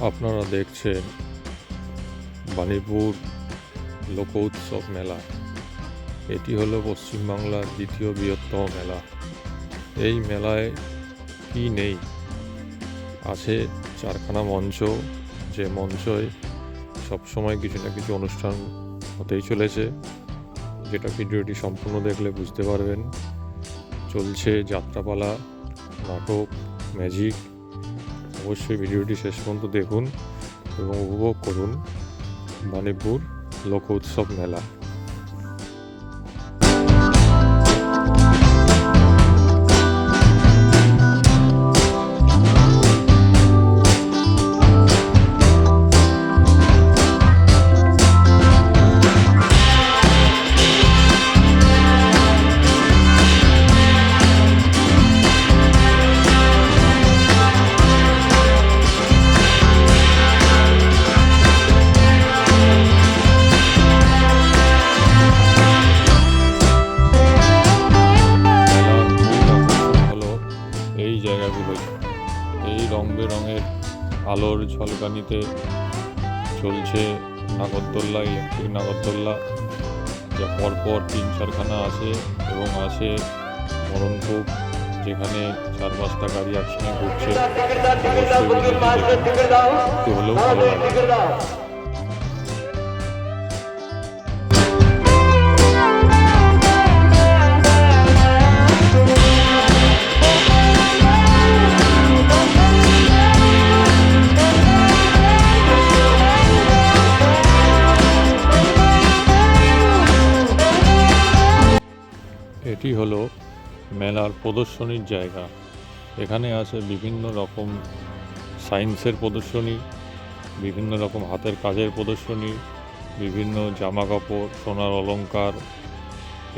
আপনারা দেখছেন বাণীপুর লোক উৎসব মেলা। এটি হলো পশ্চিমবাংলার দ্বিতীয় বৃহত্তম মেলা। এই মেলায় কি নেই? আছে চারখানা মঞ্চ, যে মঞ্চয় সবসময় কিছু না কিছু অনুষ্ঠান হতেই চলেছে। যেটা ভিডিওটি সম্পূর্ণ দেখলে বুঝতে পারবেন। চলছে যাত্রাপালা, নাটক, ম্যাজিক অবশ্যই ভিডিওটি শেষ পর্যন্ত দেখুন এবং উপভোগ করুন বাণীপুর লোক উৎসব মেলা। আলোর চলছে নাগরদোল্লা ইলেকট্রিক নাগরদোল্লা যা পরপর তিন চারখানা আছে এবং আছে মরণকূপ যেখানে চার পাঁচটা গাড়ি একসঙ্গে ঘুরছে। অবশ্যই হলেও ভালো লাগবে এটি হলো মেলার প্রদর্শনীর জায়গা। এখানে আছে বিভিন্ন রকম সায়েন্সের প্রদর্শনী, বিভিন্ন রকম হাতের কাজের প্রদর্শনী, বিভিন্ন জামা কাপড় সোনার অলংকার,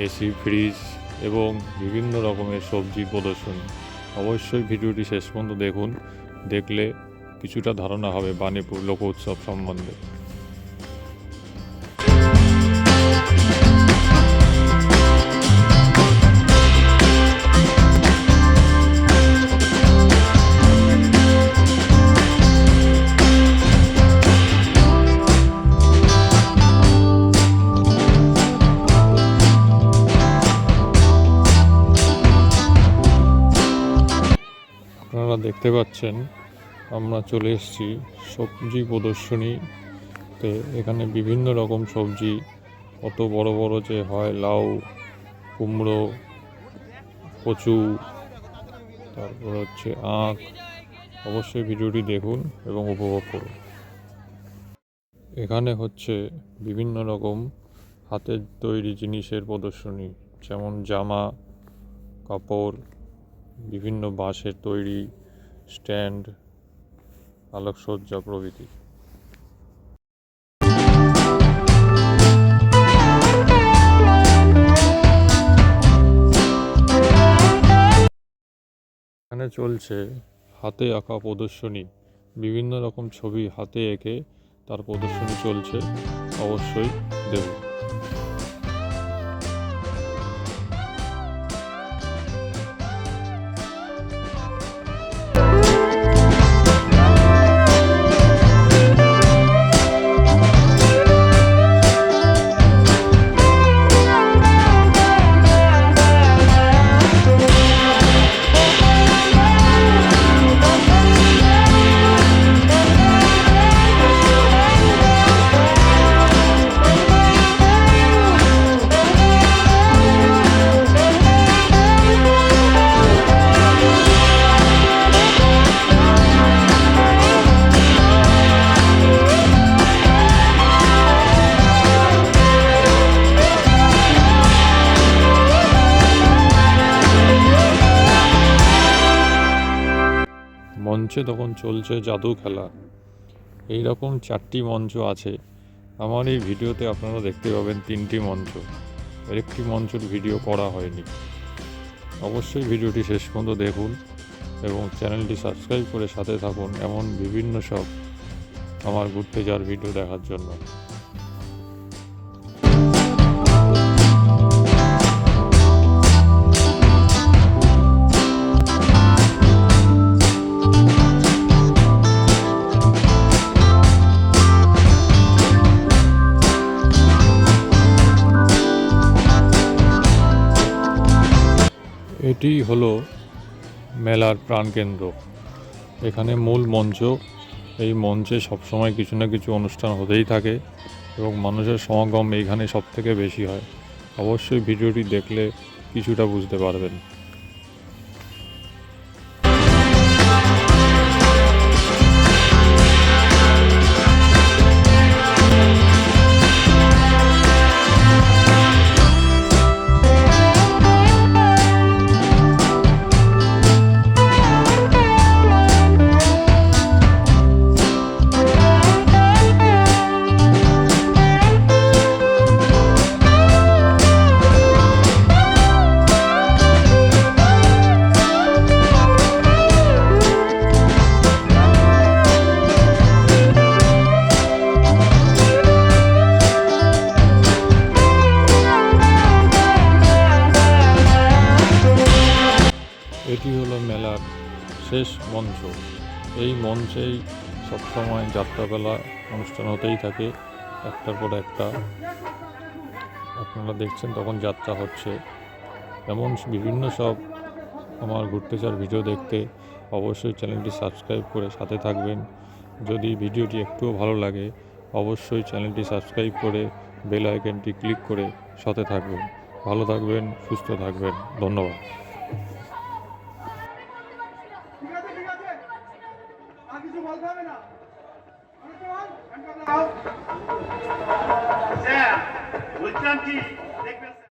এসি, ফ্রিজ এবং বিভিন্ন রকমের সবজি প্রদর্শনী। অবশ্যই ভিডিওটি শেষ পর্যন্ত দেখুন। দেখলে কিছুটা ধারণা হবে বাণীপুর লোক উৎসব সম্বন্ধে। দেখতে পাচ্ছেন, আমরা চলে এসেছি সবজি প্রদর্শনীতে এখানে বিভিন্ন রকম সবজি, কত বড় বড় যে হয়, লাউ, কুমড়ো, কচু, তারপর হচ্ছে আখ। অবশ্যই ভিডিওটি দেখুন এবং উপভোগ করুন। এখানে হচ্ছে বিভিন্ন রকম হাতের তৈরি জিনিসের প্রদর্শনী, যেমন জামা, কাপড়, বিভিন্ন বাঁশের তৈরি স্ট্যান্ড আলোকসজ্জা প্রভৃতি। এখানে চলছে হাতে আঁকা প্রদর্শনী। বিভিন্ন রকম ছবি হাতে এঁকে তার প্রদর্শনী চলছে। অবশ্যই দেখুন মঞ্চে তখন চলছে জাদু খেলা। এই রকম চারটি মঞ্চ আছে। আমার এই ভিডিওতে আপনারা দেখতে পাবেন তিনটি মঞ্চ। একটি মঞ্চের ভিডিও করা হয়নি। অবশ্যই ভিডিওটি শেষ পর্যন্ত দেখুন এবং চ্যানেলটি সাবস্ক্রাইব করে সাথে থাকুন এমন বিভিন্ন সব আমার ঘুরতে যাওয়ার ভিডিও দেখার জন্য। এটি হলো মেলার প্রাণকেন্দ্র। এখানে মূল মঞ্চ। এই মঞ্চে সবসময় কিছু না কিছু অনুষ্ঠান হতেই থাকে এবং মানুষের সমাগম এইখানে সব থেকে বেশি হয়। অবশ্যই ভিডিওটি দেখলে কিছুটা বুঝতে পারবেন। শেষ মঞ্চ। এই মঞ্চেই সবসময় যাত্রাবেলা অনুষ্ঠান হতেই থাকে, একটার পর একটা। আপনারা দেখছেন তখন যাত্রা হচ্ছে। এমন বিভিন্ন সব আমার ঘুরতে চার ভিডিও দেখতে অবশ্যই চ্যানেলটি সাবস্ক্রাইব করে সাথে থাকবেন। যদি ভিডিওটি একটুও ভালো লাগে, অবশ্যই চ্যানেলটি সাবস্ক্রাইব করে বেল আইকনটি ক্লিক করে সাথে থাকবেন। ভালো থাকবেন, সুস্থ থাকবেন। ধন্যবাদ। 자, 월장기